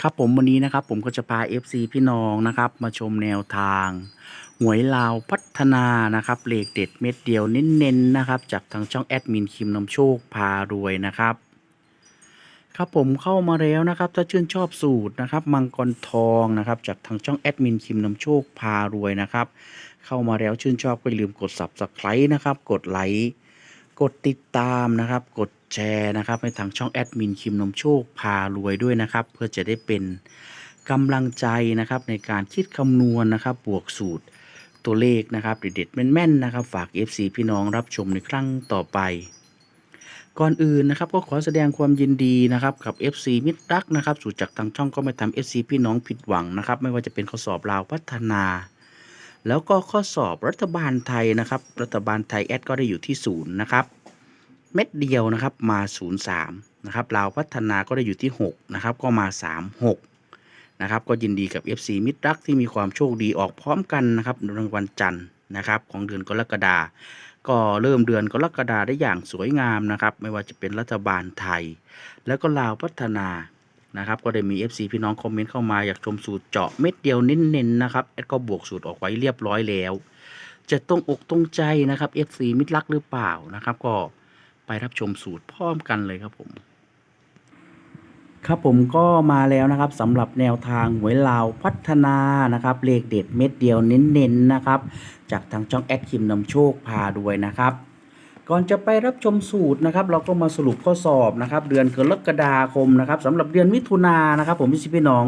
ครับผมวันนี้นะครับผมก็จะพา FC พี่น้องนะครับ มาชมแนวทาง หวยลาวพัฒนานะครับเลขเด็ดเม็ดเดียวเน้นๆนะครับ จากทางช่องแอดมินคิมนำโชคพารวยนะครับ ครับผมเข้ามาแล้วนะครับ ถ้าชื่นชอบสูตรนะครับมังกรทองนะครับ จากทางช่องแอดมินคิมนำโชคพารวยนะครับ เข้ามาแล้วชื่นชอบก็อย่าลืมกด subscribe นะครับ กดไลค์ กดติดตามนะครับ กดแชร์นะครับให้ทางช่องแอดมินคิมนำโชคพารวยด้วยนะครับ เพื่อจะได้เป็นกำลังใจนะครับในการคิดคำนวณนะครับ บวกสูตรตัวเลขนะครับเด็ดๆแม่นๆนะครับ ฝาก FC พี่น้องรับชมในครั้งต่อไป ก่อนอื่นนะครับก็ขอแสดงความยินดีนะครับกับ FC มิตรรักนะครับ สูตรจากทางช่องก็ไม่ทำ FC พี่น้องผิดหวังนะครับ ไม่ว่าจะเป็นข้อสอบลาวพัฒนา แล้วก็ข้อสอบรัฐบาลไทยนะครับ รัฐบาลไทยแอดก็ได้อยู่ที่ศูนย์นะครับ เม็ดเดียวนะครับมา 0 3นะครับลาวพัฒนาก็ได้อยู่ที่6นะครับก็มา 3 6นะครับก็ยินดีกับ FC มิตรรักที่มีความโชคดีออกพร้อมกันนะครับในวันจันทร์นะครับของเดือนกรกฎาก็เริ่มเดือนกรกฎาได้อย่างสวยงามนะครับ ไม่ว่าจะเป็นรัฐบาลไทย แล้วก็ลาวพัฒนา นะครับก็ได้มี FC พี่น้องคอมเมนต์เข้ามาอยากชมสูตรเจาะเม็ดเดียวเน้นๆนะครับแอดก็บวกสูตรออกไว้เรียบร้อยแล้ว จะตรงอกตรงใจนะครับ FC มิตรรักหรือเปล่านะครับ ก็ไปรับชมสูตรพร้อมกันเลยครับผมครับผมก็มาแล้วนะครับสำหรับแนวทางหวยลาวพัฒนานะครับเลขเด็ดเม็ดเดียวเน้นๆนะครับ จากทางช่องแอดคิมนำโชคพาด้วยนะครับ ก่อนจะไปรับชมสูตรนะครับ เราก็มาสรุปข้อสอบนะครับ เดือนกรกฎาคมนะครับสำหรับเดือนมิถุนายนะครับ ผมพี่พี่น้อง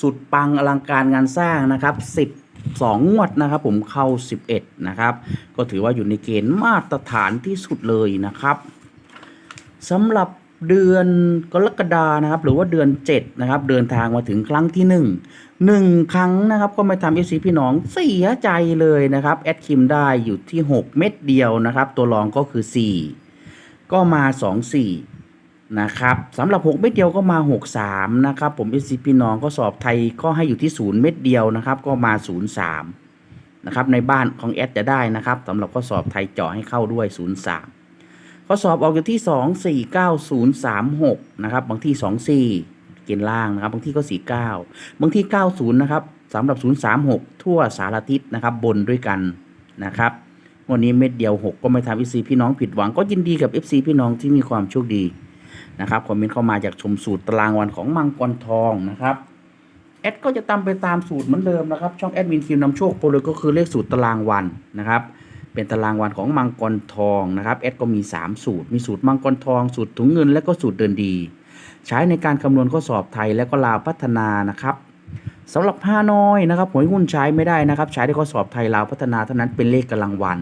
สุดปังอลังการงานสร้างนะครับ 12 งวดนะครับ ผมเข้า 11 นะครับ ก็ถือว่าอยู่ในเกณฑ์มาตรฐานที่สุดเลยนะครับสำหรับ เดือนกรกฎานะครับ หรือว่าเดือน 7 นะครับ เดินทางมาถึงครั้งที่ 1 1 ครั้งนะครับ ก็ไม่ทำเอซีพี่น้องเสียใจเลยนะครับ แอดคิมได้อยู่ที่ 6 เม็ดเดียวนะครับ ตัวรองก็คือ 4 ก็มา 2 4 นะครับสำหรับ 6 เม็ดเดียวก็มา 6 3 นะครับ ผมเอซีพี่น้องก็สอบไทยก็ให้อยู่ที่ 0 เม็ดเดียวนะครับ ก็มา 0 3 นะครับ ในบ้านของแอดจะได้นะครับสำหรับข้อสอบไทยเจาะให้เข้าด้วย 0 3 ข้อสอบออกอยู่ที่2 4 9 0 3 6นะครับ บางที่2 4เกณฑ์ล่างนะครับ บางที่ก็49บางที่90นะครับสำหรับ036ทั่วสารทิศนะครับ บนด้วยกันนะครับวันนี้เม็ดเดียว 6 ก็ไม่ทำเอฟซีพี่น้องผิดหวังก็ยินดีกับ FC พี่น้องที่มีความโชคดีนะครับคอมเมนต์เข้ามาจากชมสูตรตารางวันของมังกรทองนะครับแอดก็จะตามไปตามสูตรเหมือนเดิมนะครับ ช่องแอดมินคิวนำโชคโปรเลยก็คือเลขสูตรตารางวันนะครับ เป็นตารางวันของมังกรทองนะครับแอดก็มี 3 สูตร มีสูตรมังกรทอง สูตรถุงเงิน และก็สูตรเดินดี ใช้ในการคำนวณข้อสอบไทยและก็ลาวพัฒนานะครับสำหรับผ้าน้อยนะครับหวยหุ้นใช้ไม่ได้นะครับ ใช้ได้ข้อสอบไทยลาวพัฒนาเท่านั้นเป็นเลขกำลังวัน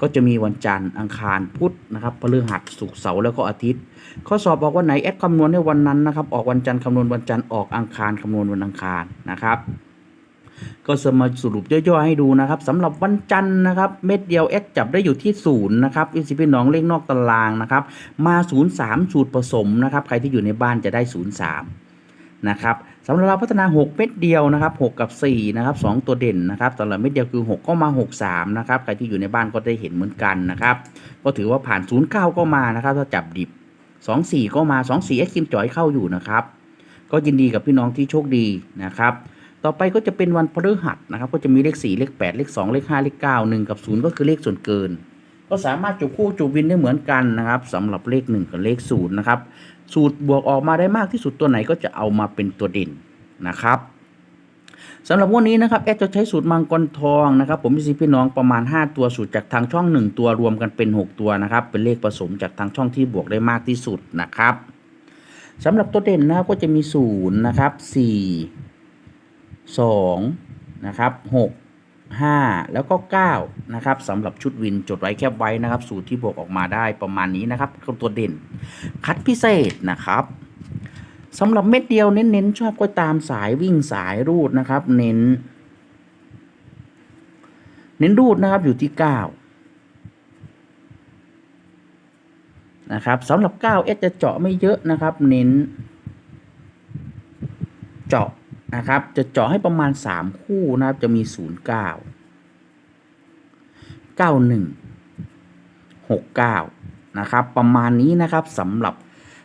ก็จะมีวันจันทร์อังคารพุธนะครับพฤหัสศุกร์เสาร์แล้วก็อาทิตย์ ข้อสอบออกวันไหนแอดคำนวณในวันนั้นนะครับ ออกวันจันทร์คำนวณวันจันทร์ออกอังคารคำนวณวันอังคารนะครับ ก็จะมาสรุปย่อยๆให้ดูนะครับสำหรับวันจันทร์นะครับ เม็ดเดียวเอสจับได้อยู่ที่ศูนย์นะครับวิสิพี่น้องเลขนอกตารางนะครับมา0ูนย์สามสูตรผสมนะครับใครที่อยู่ในบ้านจะได้0ูนย์สามนะครับสำหรับเราพัฒนา 6 เม็ดเดียวนะครับ 6 กับ4นะครับ2ตัวเด่นนะครับสำหรับเม็ดเดียวคือ 6 ก็มา 6 3นะครับใครที่อยู่ในบ้านก็ได้เห็นเหมือนกันนะครับก็ถือว่าผ่าน 0 9 ก็มานะครับถ้าจับดิบ 2 4 ก็มา 2 4 เอ็กซ์คิมจอยเข้าอยู่นะครับก็ยินดีกับพี่น้องที่โชคดีนะครับ ต่อไปก็จะเป็นวันพฤหัสนะครับ ก็จะมีเลข 4 เลข 8 เลข 2 เลข 5 เลข 9 1 กับ 0 ก็คือเลขส่วนเกิน ก็สามารถจุคู่จุวินได้เหมือนกันนะครับสำหรับเลข 1 กับเลข0นะครับ สูตรบวกออกมาได้มากที่สุดตัวไหนก็จะเอามาเป็นตัวเด่นนะครับสำหรับวันนี้นะครับแอดจะใช้สูตรมังกรทองนะครับ ผมมีพี่น้องประมาณ 5 ตัวสูตรจากทางช่อง 1 ตัวรวมกันเป็น 6 ตัวนะครับ เป็นเลขผสมจากทางช่องที่บวกได้มากที่สุดนะครับสำหรับตัวเด่นนะครับก็จะมี0นะครับ4 2นะครับ6 5 แล้วก็9นะครับสำหรับชุดวินจดไว้แคบไว้นะครับ สูตรที่บวกออกมาได้ประมาณนี้นะครับคือตัวเด่น คัดพิเศษนะครับสำหรับเม็ดเดียวเน้นๆชอบก็ตามสายวิ่งสายรูดนะครับ เน้น เน้นรูดนะครับอยู่ที่เก้านะครับสำหรับ9เอจะเจาะไม่เยอะนะครับ เน้น เจาะ นะครับ จะเจาะให้ประมาณ 3 คู่นะครับ จะมี 0 9 91 69 นะครับ ประมาณนี้นะครับสำหรับ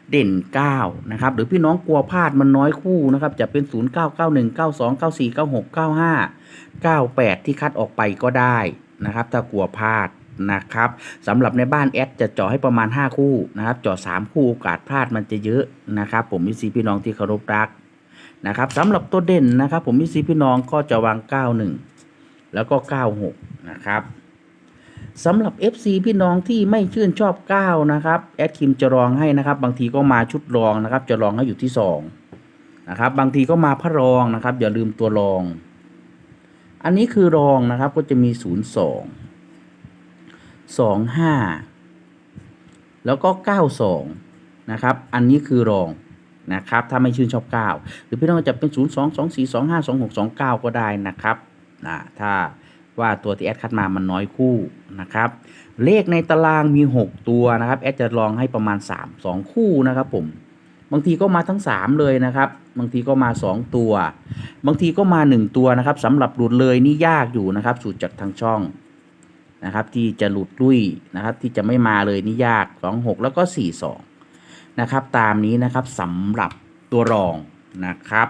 เด่น 9 นะครับ หรือพี่น้องกลัวพลาดมันน้อยคู่นะครับ จะเป็น 0 9 9 1 9 2 9 4 9 6 9 5 98 ที่คัดออกไปก็ได้นะครับ ถ้ากลัวพลาดนะครับสำหรับในบ้านแอดจะเจาะให้ประมาณ 5 คู่นะครับเจาะ3คู่โอกาสพลาดมันจะเยอะนะครับ ผมมิซีพี่น้องที่เคารพรัก นะครับสำหรับตัวเด่นนะครับ ผมมิซีพี่น้องก็จะวาง 91 แล้วก็ 96 นะครับสำหรับ FC พี่น้องที่ไม่ชื่นชอบ 9 นะครับแอดคิมจะรองให้นะครับ บางทีก็มาชุดรองนะครับ จะรองให้อยู่ที่ 2 นะครับ บางทีก็มาพระรองนะครับ อย่าลืมตัวรอง อันนี้คือรองนะครับก็จะมี 0 2 2 5 แล้วก็ 92 นะครับ อันนี้คือรอง นะครับ ถ้าไม่ชื่นชอบ 9 หรือพี่น้องจะเป็น 0 2 2 4 2 5 2 6 2 9 ก็ได้นะครับนะถ้าว่าตัวที่แอดคัดมามันน้อยคู่นะครับ เลขในตารางมี 6 ตัวนะครับ แอดจะลองให้ประมาณ 3 2 คู่นะครับผม บางทีก็มาทั้ง 3 เลยนะครับ บางทีก็มา 2 ตัว บางทีก็มา 1 ตัวนะครับสำหรับหลุดเลยนี่ยากอยู่นะครับสูตรจากทางช่องนะครับที่จะหลุดลุยนะครับที่จะไม่มาเลยนี่ยาก 2 6 แล้วก็ 4 2 นะครับ ตามนี้นะครับสำหรับตัวรองนะครับ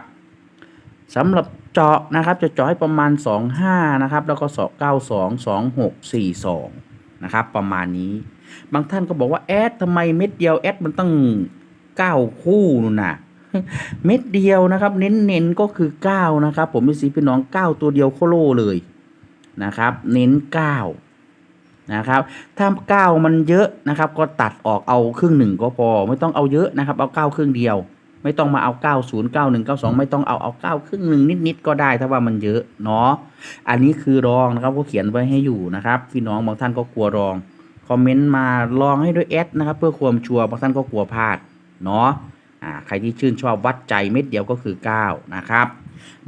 สำหรับเจาะนะครับจะเจาะให้ประมาณ 2 5 นะครับ แล้วก็2 9 2 2 6 4 2 นะครับ ประมาณนี้ บางท่านก็บอกว่าแอดทำไมเม็ดเดียวแอดมันตั้ง 9 คู่นู่นนะเม็ดเดียวนะครับ เน้นๆก็คือ 9 นะครับ ผมมีสีพี่น้อง 9 ตัวเดียวโคโลเลยนะครับ เน้น 9 นะครับ ถ้า9มันเยอะนะครับ ก็ตัดออกเอาครึ่งหนึ่งก็พอ ไม่ต้องเอาเยอะนะครับ เอา9ครึ่งเดียว ไม่ต้องมาเอา90 91 92ไม่ต้องเอาเอา9ครึ่งหนึ่งนิดๆก็ได้ถ้าว่ามันเยอะเนาะอันนี้คือรองนะครับก็เขียนไว้ให้อยู่นะครับพี่น้องบางท่านก็กลัวรองคอมเมนต์มาลองให้ด้วยแอดนะครับ เพื่อความชัวร์บางท่านก็กลัวพลาดเนาะอ่าใครที่ชื่นชอบวัดใจเม็ดเดียวก็คือ 9 นะครับ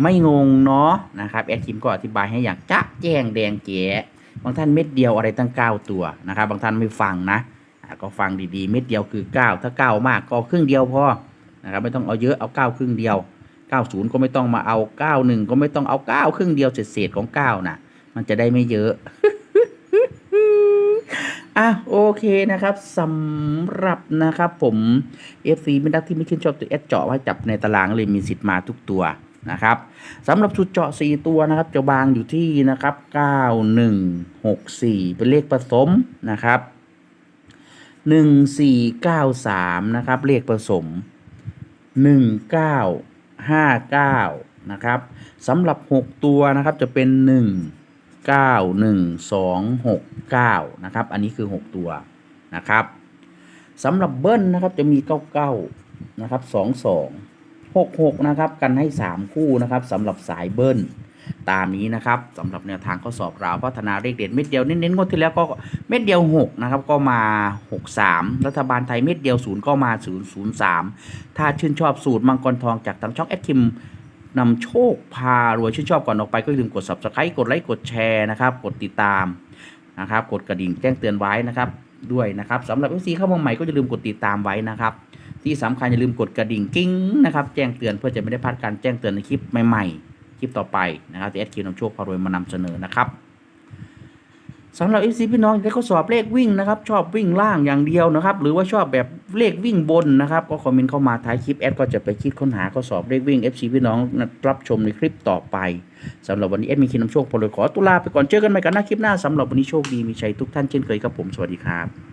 ไม่งงเนาะนะครับ แอดคิมก็อธิบายให้อย่างจะแจ้งแดงเก๋ บางท่านเม็ดเดียวอะไรตั้ง 9 ตัวนะครับ บางท่านไม่ฟังนะก็ฟังดีๆ เม็ดเดียวคือ 9 ถ้า 9 มากก็ครึ่งเดียวพอนะครับไม่ต้องเอาเยอะเอา 9 ครึ่งเดียว 90 ก็ไม่ต้องมาเอา 91 ก็ไม่ต้องเอา 9 ครึ่งเดียวเศษๆของ 9นะมันจะได้ไม่เยอะอะโอเคนะครับสำหรับนะครับผม FC เป็นนักที่ไม่ชื่นชอบตัวแอดเจาะไว้จับในตารางเลยมีสิทธิ์มาทุกตัว นะครับสำหรับชุดเจาะ 4 ตัวนะครับ จะวางอยู่ที่นะครับ 9164 เป็นเลขผสมนะครับ 1493 นะครับ เลขผสม 1959 นะครับสำหรับ 6 ตัวนะครับจะเป็น 1 9 1 2 6 9 นะครับ อันนี้คือ 6 ตัวนะครับสำหรับเบิ้ลนะครับจะมี 99 นะครับ 22 66 นะครับ กันให้ 3 คู่นะครับสำหรับสายเบิ้ลตามนี้นะครับสำหรับแนวทางข้อสอบราวพัฒนาเลขเด็ดเม็ดเดียวเน้นๆงวดที่แล้วก็เม็ดเดียว6นะครับก็มา 63 รัฐบาลไทยเม็ดเดียว0ก็มา 003 ถ้าชื่นชอบสูตรมังกรทองจากทางช่องแอดคิมนำโชคพารวยชื่นชอบก่อนออกไปก็อย่าลืมกด subscribe กดไลค์กดแชร์นะครับกดติดตามนะครับกดกระดิ่งแจ้งเตือนไว้นะครับด้วยนะครับสำหรับ FC เข้ามาใหม่ก็อย่าลืมกดติดตามไว้นะครับ ที่สำคัญอย่าลืมกดกระดิ่งกิ้งนะครับแจ้งเตือนเพื่อจะไม่ได้พลาดการแจ้งเตือนในคลิปใหม่ๆ คลิปต่อไปนะครับที่แอดคิวนำโชคพารวยมานำเสนอนะครับสำหรับ FC พี่น้องที่เขาสอบเลขวิ่งนะครับ ชอบวิ่งล่างอย่างเดียวนะครับ หรือว่าชอบแบบเลขวิ่งบนนะครับ ก็คอมเมนต์เข้ามาท้ายคลิปแอดก็จะไปคิดค้นหาข้อสอบเลขวิ่ง FC พี่น้องรับชมในคลิปต่อไปสำหรับวันนี้แอดมีคินนำโชคพารวยขอตุลาไปก่อนเจอกันใหม่กันหน้าคลิปหน้าสำหรับวันนี้โชคดีมีชัยทุกท่านเช่นเคยครับผมสวัสดีครับ